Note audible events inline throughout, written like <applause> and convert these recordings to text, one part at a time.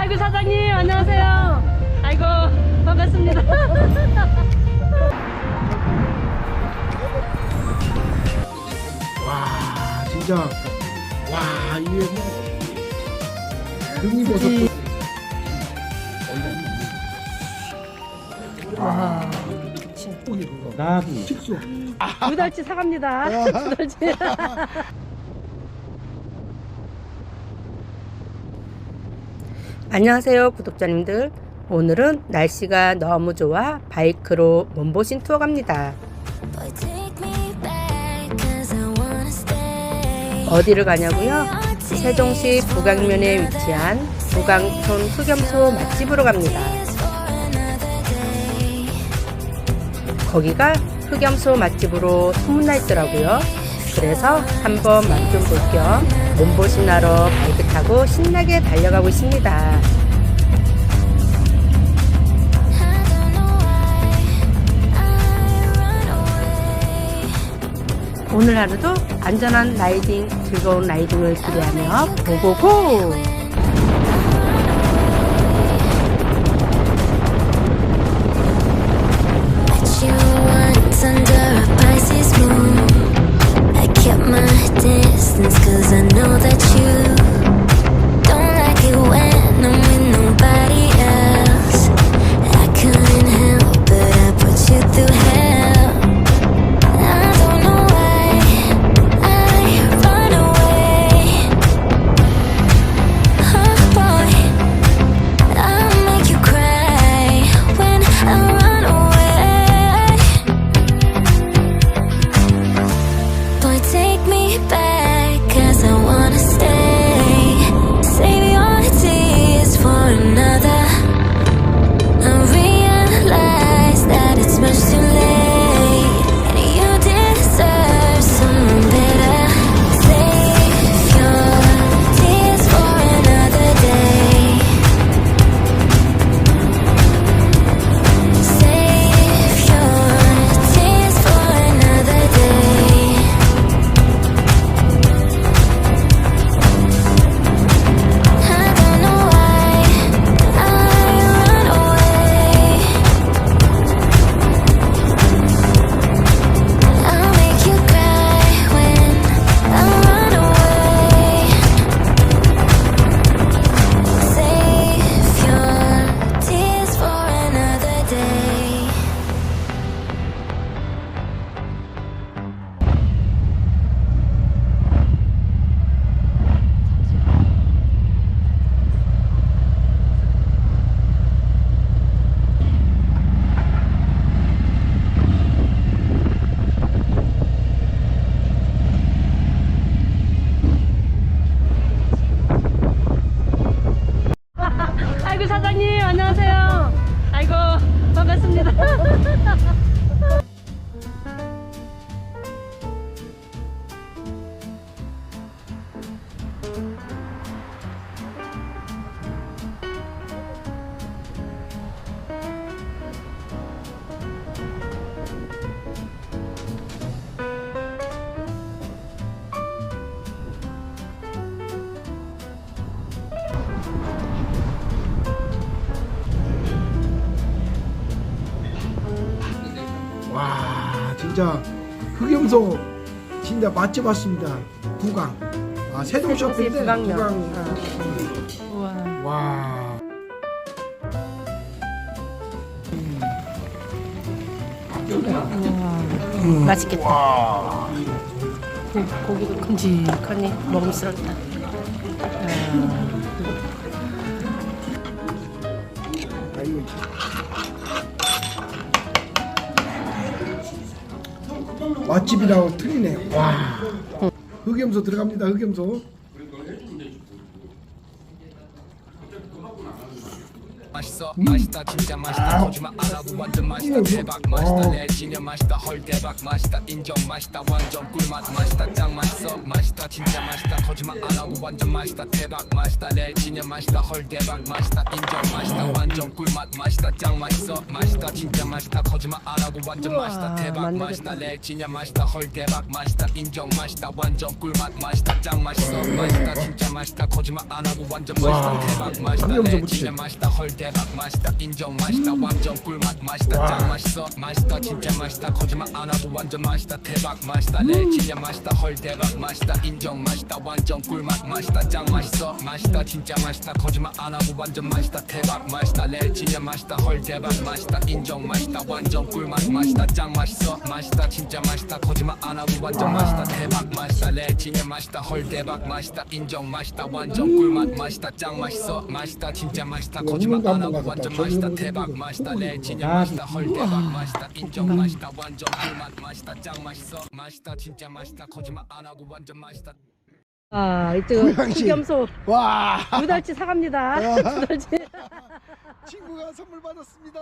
아이고 사장님 안녕하세요. 아이고 반갑습니다. <laughs> 와 진짜 와 이게 뭐 등이버섯 와. 나비 식수 두 달치 사갑니다. <laughs> 두 달치. <laughs> 안녕하세요 구독자님들 오늘은 날씨가 너무 좋아 바이크로 몸보신 투어 갑니다. 어디를 가냐고요? 세종시 북강면에 위치한 북강촌 흑염소 맛집으로 갑니다. 거기가 흑염소 맛집으로 소문나 있더라고요 그래서 한번 맛 좀 볼 겸 몸보신하러 바이크 타고 신나게 달려가고 있습니다. 오늘 하루도 안전한 라이딩 즐거운 라이딩을 기대하며 고고고 사장님 안녕하세요. 아이고 반갑습니다. <laughs> 진짜 흑염소 진짜 맛집 왔습니다. 부강. 아 앞인데 부강면. 부강. 우와. 와. 맛있겠다. 와. 고- 고기도 큼직하니 먹음스럽다. 아 맛집이라고 틀리네. 와. 흑염소 들어갑니다. 흑염소. 맛있어? 맛있다 진짜 맛있다. 거짓말 안 하고 완전 맛있다. 대박 맛있다. 내 진짜 맛있다. 헐 대박 맛있다. 인정 맛있다. 완전 꿀맛 맛있다. 짱 맛있어? 맛있다 진짜 맛있다. 거짓말 안 하고 완전 맛있다. 대박 맛있다. 내 진짜 맛있다. 헐 대박 맛있다. 인정 맛있다. 완전 꿀맛 맛있다. 짱 맛있어? 맛있다 진짜 맛있다. 거짓말 안 하고 완전 맛있다. 대박. 맛있다. 내 진짜 맛있다. 헐 대박 맛있다. 인정 맛있다. 완전 꿀맛 맛있다. 짱 맛있어? 맛있다 진짜 맛있다. 거짓말 안 하고 완전 맛있다. 와, 대박 맛있다. 내. 진짜 맛있다. 헐 대박 맛있다 인정 맛있다 완전 꿀맛 맛있다 짱 맛있어 맛있다 진짜 맛있다 거짓말 안 하고 완전 맛있다 대박 맛있다 내 진짜 맛있다 헐 대박 맛있다 인정 맛있다 완전 꿀맛 맛있다 짱 맛있어 맛있다 진짜 맛있다 거짓말 안 하고 완전 맛있다 대박 맛있다 내 진짜 맛있다 헐 대박 맛있다 인정 맛있다 완전 꿀맛 맛있다 짱 맛있어 맛있다 진짜 맛있다 거짓말 안 하고 완전 맛있다 대박 맛있다 내 진짜 맛있다. 헐 대박 맛있다. 인정 맛있다. 완전 꿀맛 맛있다. 짱 맛있어. 맛있다. 진짜 맛있다. 거짓말 안 하고 완전 맛있다. 대박 맛있다. 내 진짜 맛있다. 헐 대박 맛있다. 인정 맛있다. 완전 꿀맛 맛있다. 짱 맛있어. 맛있다. 진짜 맛있다. 거짓말 안 하고 완전 맛있다. 아, 이때 고양시. 흑염소. 와. 두 달치 사갑니다. 두 달치. <laughs> 친구가 선물 받았습니다.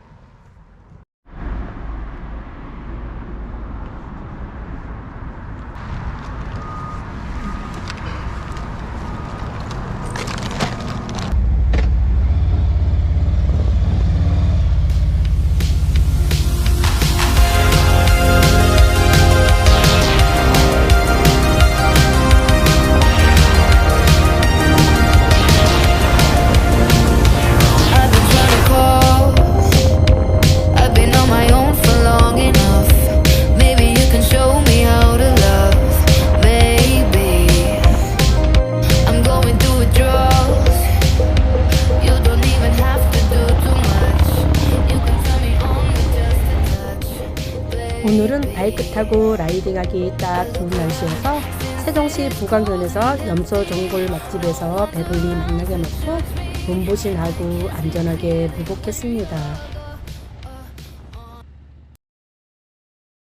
<laughs> 타고 라이딩 하기 딱 좋은 날씨여서 세종시 부광변에서 염소 전골 맛집에서 배불리 만나게 먹고 몸보신하고 안전하게 무복했습니다.